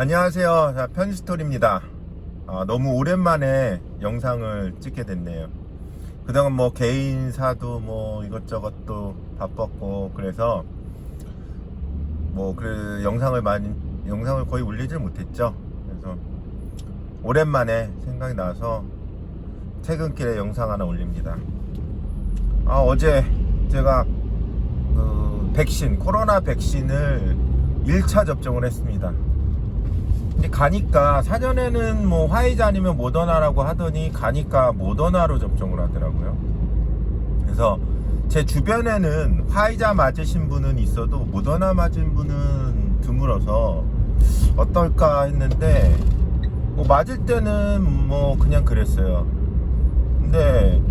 안녕하세요. 자, 편스토리입니다. 아, 너무 오랜만에 영상을 찍게 됐네요. 그동안 뭐 개인사도 뭐 이것저것 또 바빴고 그래서 뭐 그래 영상을 많이 영상을 거의 올리질 못했죠. 그래서 오랜만에 생각이 나서 퇴근길에 영상 하나 올립니다. 아 어제 제가 그 백신 코로나 백신을 1차 접종을 했습니다. 근데 가니까 사전에는 뭐 화이자 아니면 모더나라고 하더니 가니까 모더나로 접종을 하더라고요. 그래서 제 주변에는 화이자 맞으신 분은 있어도 모더나 맞은 분은 드물어서 어떨까 했는데 뭐 맞을 때는 뭐 그냥 그랬어요. 근데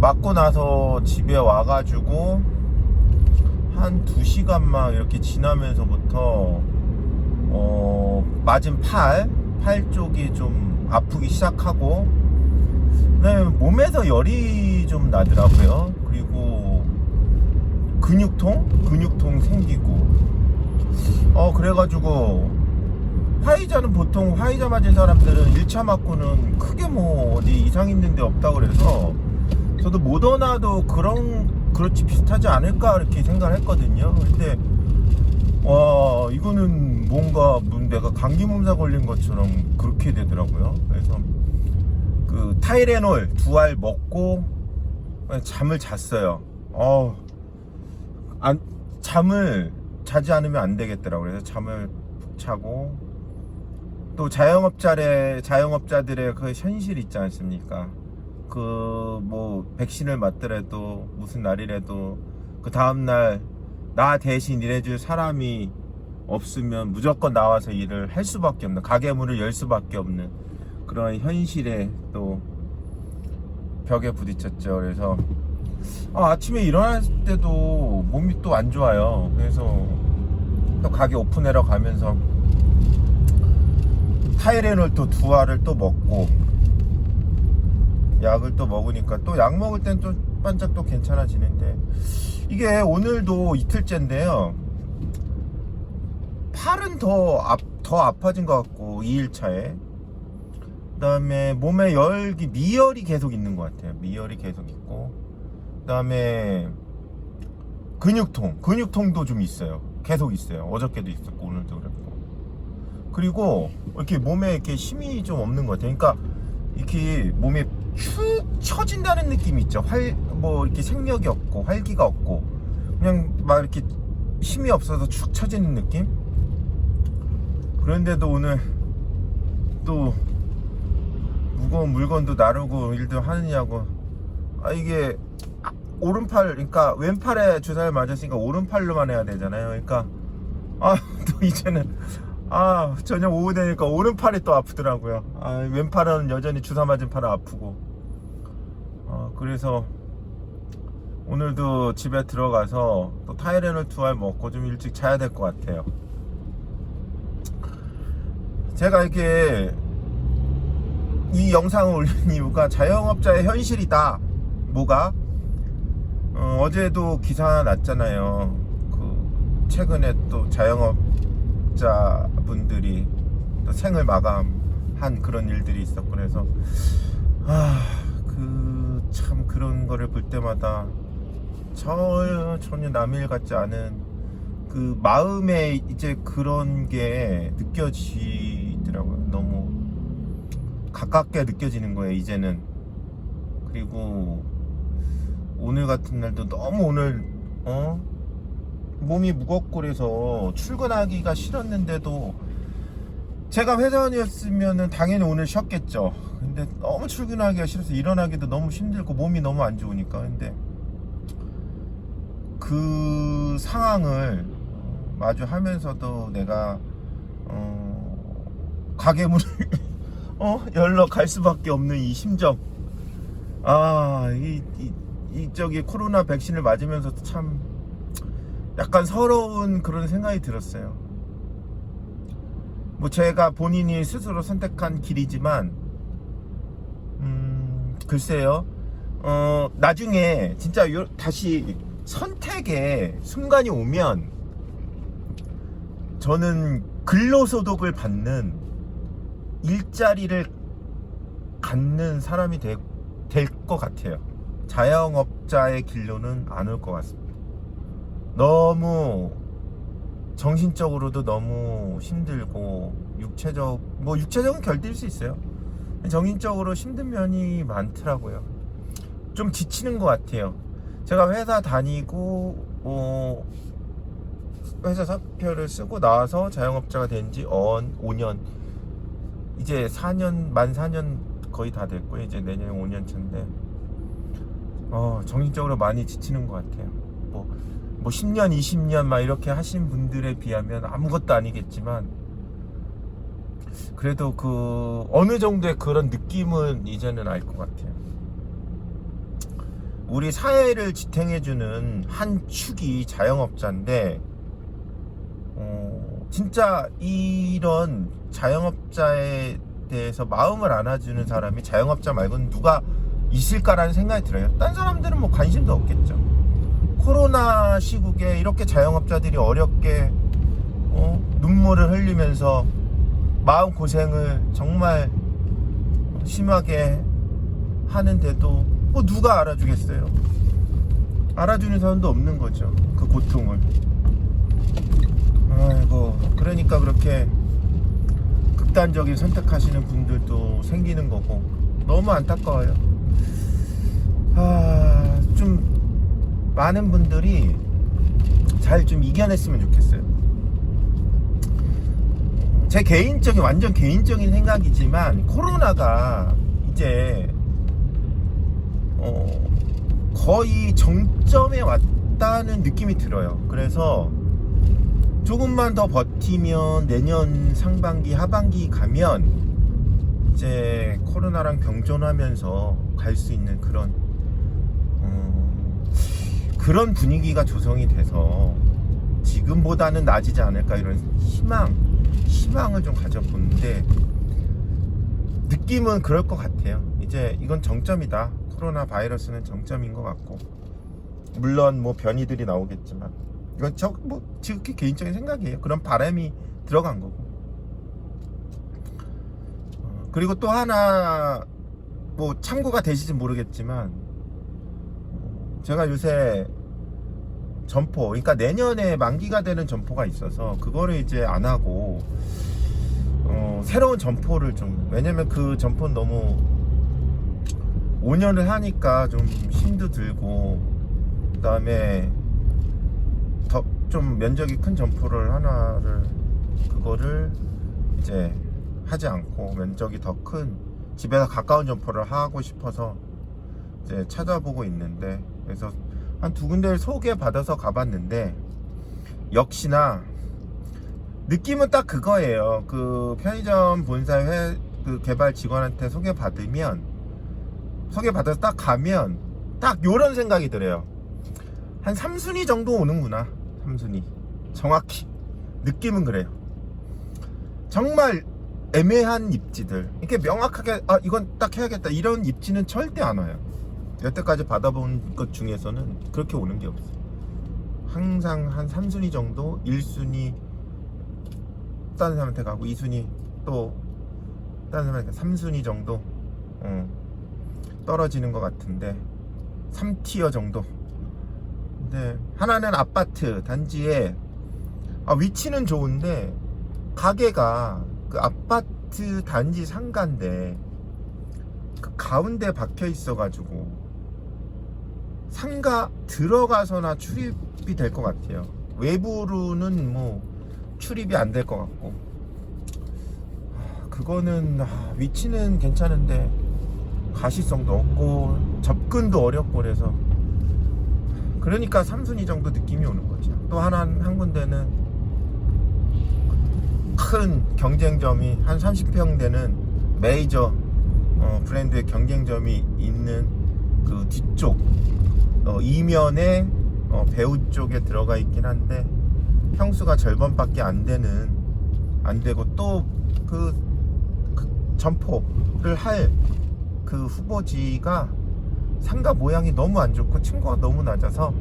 맞고 나서 집에 와가지고 한 2시간 막 이렇게 지나면서부터 어, 맞은 팔, 팔 쪽이 좀 아프기 시작하고, 몸에서 열이 좀 나더라고요. 그리고 근육통, 근육통 생기고, 어 그래가지고 화이자는 보통 화이자 맞은 사람들은 1차 맞고는 크게 뭐 어디 이상 있는 데 없다 그래서 저도 모더나도 그런 그렇지 비슷하지 않을까 이렇게 생각을 했거든요. 근데 와 이거는 뭔가 문- 내가 감기 몸살 걸린 것처럼 그렇게 되더라고요. 그래서 그 타이레놀 두 알 먹고 잠을 잤어요. 어, 안 잠을 자지 않으면 안 되겠더라고요. 그래서 잠을 푹 자고 또 자영업자의 자영업자들의 그 현실 있지 않습니까? 그 뭐 백신을 맞더라도 무슨 날이라도 그 다음 날 나 대신 일해줄 사람이 없으면 무조건 나와서 일을 할 수밖에 없는 가게 문을 열 수밖에 없는 그런 현실에 또 벽에 부딪혔죠. 그래서 아, 아침에 일어날 때도 몸이 또 안 좋아요. 그래서 또 가게 오픈해러 가면서 타이레놀 또 두 알을 또 먹고 약을 또 먹으니까 또 약 먹을 땐 또 반짝 또 괜찮아지는데 이게 오늘도 이틀째인데요. 팔은 더, 아, 더 아파진 것 같고 2일차에 그 다음에 몸에 열기 미열이 계속 있는 것 같아요. 미열이 계속 있고 그 다음에 근육통 근육통도 좀 있어요. 계속 있어요. 어저께도 있었고 오늘도 그랬고 그리고 이렇게 몸에 이렇게 힘이 좀 없는 것 같아요. 그러니까 이렇게 몸에 축 처진다는 느낌이 있죠. 활, 뭐 이렇게 생력이 없고 활기가 없고 그냥 막 이렇게 힘이 없어서 축 처지는 느낌? 그런데도 오늘 또 무거운 물건도 나르고 일도 하느냐고 아 이게 아, 오른팔 그러니까 왼팔에 주사를 맞았으니까 오른팔로만 해야 되잖아요. 그러니까 아 또 이제는 아 저녁 오후 되니까 오른팔이 또 아프더라고요. 아 왼팔은 여전히 주사 맞은 팔은 아프고 아 그래서 오늘도 집에 들어가서 또 타이레놀 두알 먹고 좀 일찍 자야 될 것 같아요. 제가 이렇게 이 영상을 올린 이유가 자영업자의 현실이다. 뭐가? 어, 어제도 기사 났잖아요. 그 최근에 또 자영업자 분들이 또 생을 마감한 그런 일들이 있었고 그래서 아, 그 참 그런 거를 볼 때마다 저 전혀 남일 같지 않은 그 마음에 이제 그런 게 느껴지더라고요. 너무 가깝게 느껴지는 거예요, 이제는. 그리고 오늘 같은 날도 너무 오늘 어 몸이 무겁고 그래서 출근하기가 싫었는데도 제가 회사원이었으면은 당연히 오늘 쉬었겠죠. 근데 너무 출근하기가 싫어서 일어나기도 너무 힘들고 몸이 너무 안 좋으니까. 근데 그 상황을 마주하면서도 내가 어 가게 문을 어? 열러 갈 수밖에 없는 이 심정. 아이 이, 이 저기 코로나 백신을 맞으면서도 참 약간 서러운 그런 생각이 들었어요. 뭐 제가 본인이 스스로 선택한 길이지만 음 글쎄요 어 나중에 진짜 요, 다시 선택의 순간이 오면 저는 근로소득을 받는 일자리를 갖는 사람이 될 것 같아요. 자영업자의 길로는 안 올 것 같습니다. 너무 정신적으로도 너무 힘들고 육체적 뭐 육체적은 결딜 수 있어요. 정신적으로 힘든 면이 많더라고요. 좀 지치는 것 같아요. 제가 회사 다니고 어, 회사 사표를 쓰고 나와서 자영업자가 된 지 언 5년 이제 4년 만 4년 거의 다 됐고요. 이제 내년에 5년 차인데 어, 정신적으로 많이 지치는 것 같아요. 뭐, 뭐 10년, 20년 막 이렇게 하신 분들에 비하면 아무것도 아니겠지만 그래도 그 어느 정도의 그런 느낌은 이제는 알 것 같아요. 우리 사회를 지탱해주는 한 축이 자영업자인데 어, 진짜 이런 자영업자에 대해서 마음을 안아주는 사람이 자영업자 말고는 누가 있을까라는 생각이 들어요. 딴 사람들은 뭐 관심도 없겠죠. 코로나 시국에 이렇게 자영업자들이 어렵게 어, 눈물을 흘리면서 마음 고생을 정말 심하게 하는데도 뭐 누가 알아주겠어요? 알아주는 사람도 없는 거죠. 그 고통을. 아이고 그러니까 그렇게 극단적인 선택하시는 분들도 생기는 거고 너무 안타까워요. 아, 좀 많은 분들이 잘 좀 이겨냈으면 좋겠어요. 제 개인적인 완전 개인적인 생각이지만 코로나가 이제 어, 거의 정점에 왔다는 느낌이 들어요. 그래서 조금만 더 버티면 내년 상반기 하반기 가면 이제 코로나랑 경존하면서 갈 수 있는 그런 음, 그런 분위기가 조성이 돼서 지금보다는 나아지지 않을까 이런 희망 희망을 좀 가져보는데 느낌은 그럴 것 같아요. 이제 이건 정점이다. 코로나 바이러스는 정점인 것 같고 물론 뭐 변이들이 나오겠지만 이건 저뭐 지극히 개인적인 생각이에요. 그런 바람이 들어간 거고. 어, 그리고 또 하나 뭐 참고가 되실지 모르겠지만 어, 제가 요새 점포. 그러니까 내년에 만기가 되는 점포가 있어서 그거를 이제 안 하고 어, 새로운 점포를 좀 왜냐면 그 점포는 너무 5년을 하니까 좀 힘도 들고 그 다음에 더 좀 면적이 큰 점포를 하나를 그거를 이제 하지 않고 면적이 더 큰 집에서 가까운 점포를 하고 싶어서 이제 찾아보고 있는데 그래서 한 두 군데를 소개 받아서 가봤는데 역시나 느낌은 딱 그거예요. 그 편의점 본사 회, 그 개발 직원한테 소개 받으면 소개 받아서 딱 가면 딱 요런 생각이 들어요. 한 3순위 정도 오는구나. 3순위. 정확히. 느낌은 그래요. 정말 애매한 입지들. 이렇게 명확하게, 아, 이건 딱 해야겠다. 이런 입지는 절대 안 와요. 여태까지 받아본 것 중에서는 그렇게 오는 게 없어요. 항상 한 3순위 정도, 1순위 다른 사람한테 가고, 2순위 또 다른 사람한테 3순위 정도 어, 떨어지는 것 같은데 3티어 정도 근데 하나는 아파트 단지에 아, 위치는 좋은데 가게가 그 아파트 단지 상가인데 그 가운데 박혀 있어 가지고 상가 들어가서나 출입이 될 것 같아요. 외부로는 뭐 출입이 안 될 것 같고. 아, 그거는 아, 위치는 괜찮은데 가시성도 없고 접근도 어렵고 그래서. 그러니까 3순위 정도 느낌이 오는 거죠. 또 하나 한 군데는 큰 경쟁점이 한 30평 되는 메이저 어, 브랜드의 경쟁점이 있는 그 뒤쪽 어, 이면에 어, 배우 쪽에 들어가 있긴 한데 평수가 절반밖에 안 되는 안 되고 또그 그 점포를 할 그 후보지가 상가 모양이 너무 안 좋고 층고가 너무 낮아서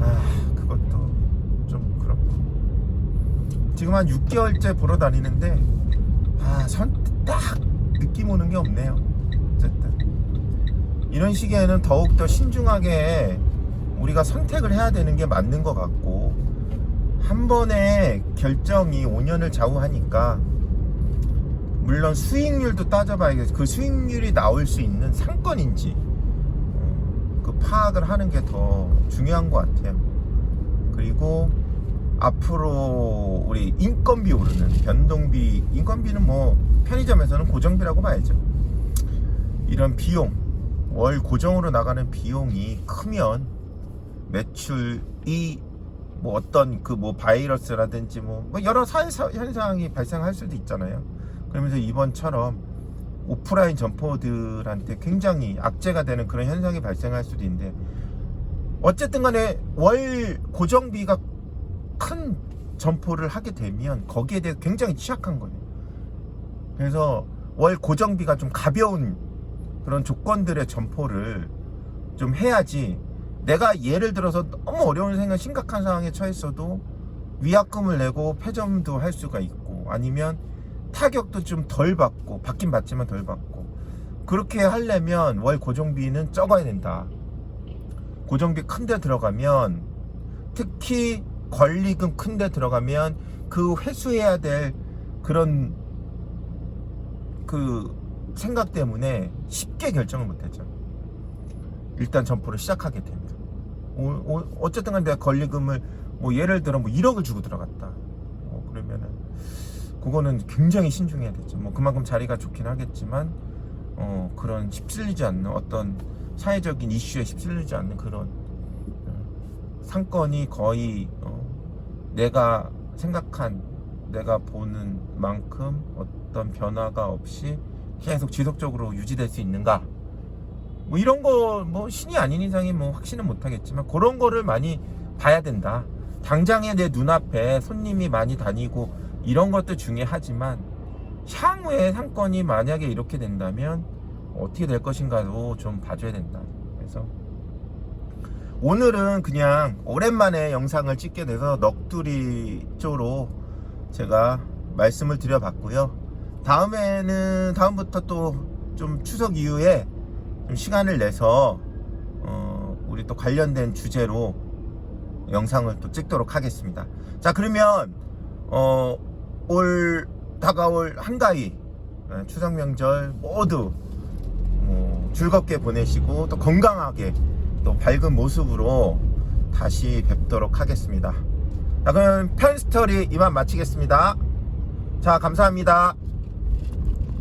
아 그것도 좀 그렇고 지금 한 6개월째 보러 다니는데 아 선 딱 느낌 오는 게 없네요. 이런 시기에는 더욱 더 신중하게 우리가 선택을 해야 되는 게 맞는 것 같고 한 번의 결정이 5년을 좌우하니까 물론 수익률도 따져봐야겠죠. 그 수익률이 나올 수 있는 상권인지 어, 그 파악을 하는 게 더 중요한 것 같아요. 그리고 앞으로 우리 인건비 오르는 변동비, 인건비는 뭐 편의점에서는 고정비라고 봐야죠. 이런 비용, 월 고정으로 나가는 비용이 크면 매출이 뭐 어떤 그 뭐 바이러스라든지 뭐, 뭐 여러 사회 사- 현상이 발생할 수도 있잖아요. 그러면서 이번처럼 오프라인 점포들한테 굉장히 악재가 되는 그런 현상이 발생할 수도 있는데 어쨌든 간에 월 고정비가 큰 점포를 하게 되면 거기에 대해 굉장히 취약한 거예요. 그래서 월 고정비가 좀 가벼운 그런 조건들의 점포를 좀 해야지 내가 예를 들어서 너무 어려운 생각 심각한 상황에 처했어도 위약금을 내고 폐점도 할 수가 있고 아니면 타격도 좀 덜 받고 받긴 받지만 덜 받고 그렇게 하려면 월 고정비는 적어야 된다. 고정비 큰 데 들어가면 특히 권리금 큰 데 들어가면 그 회수해야 될 그런 그 생각 때문에 쉽게 결정을 못했죠. 일단 점포를 시작하게 되면 오, 오, 어쨌든 간에 내가 권리금을 뭐 예를 들어 뭐 1억을 주고 들어갔다. 뭐 그러면은 그거는 굉장히 신중해야겠죠. 뭐 그만큼 자리가 좋긴 하겠지만 어 그런 휩쓸리지 않는 어떤 사회적인 이슈에 휩쓸리지 않는 그런 어, 상권이 거의 어, 내가 생각한 내가 보는 만큼 어떤 변화가 없이 계속 지속적으로 유지될 수 있는가 뭐 이런 거 뭐 신이 아닌 이상이 뭐 확신은 못하겠지만 그런 거를 많이 봐야 된다 당장에 내 눈앞에 손님이 많이 다니고 이런 것도 중요하지만 향후에 상권이 만약에 이렇게 된다면 어떻게 될 것인가도 좀 봐줘야 된다. 그래서 오늘은 그냥 오랜만에 영상을 찍게 돼서 넋두리 쪽으로 제가 말씀을 드려봤고요. 다음에는 다음부터 또 좀 추석 이후에 좀 시간을 내서 어, 우리 또 관련된 주제로 영상을 또 찍도록 하겠습니다. 자 그러면 어, 올 다가올 한가위 어, 추석 명절 모두 뭐 즐겁게 보내시고 또 건강하게 또 밝은 모습으로 다시 뵙도록 하겠습니다. 자 그럼 편스토리 이만 마치겠습니다. 자 감사합니다.